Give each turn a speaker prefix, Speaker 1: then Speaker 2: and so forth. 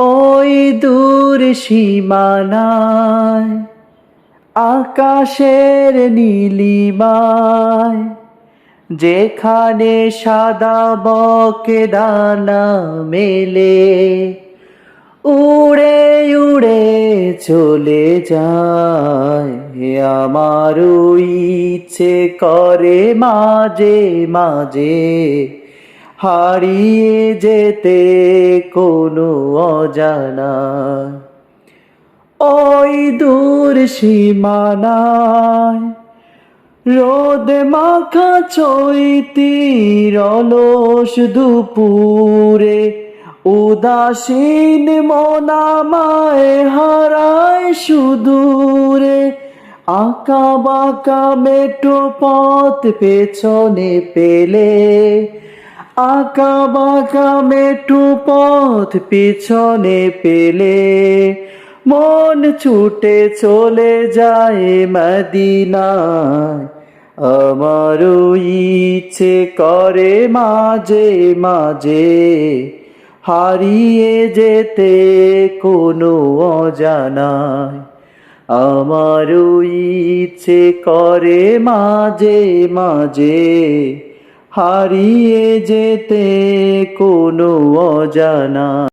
Speaker 1: ওই দূর সীমানায়, আকাশের নীলিমায়, যেখানে সাদা বকে দানা মেলে উড়ে উড়ে চলে যায়। আমার ইচ্ছে করে মাঝে মাঝে হারিয়ে যেতে কোনো অজানা। ওই দূর সীমানায় রোদ মাখা চৈতির অলস দুপুরে উদাসীন মনামায় হারায় সুদূরে। আঁকা বাঁকা মেটো পথ পেছনে পেলে আঁকা বাঁকা মেটু পথ পিছনে পেলে মন ছুটে চলে যায় মদিনায়। আমার ইচ্ছে করে মাঝে মাঝে হারিয়ে যেতে কোনো অজানায়। আমার ইচ্ছে করে মাঝে মাঝে হারিয়ে যেতে কোনো অজানা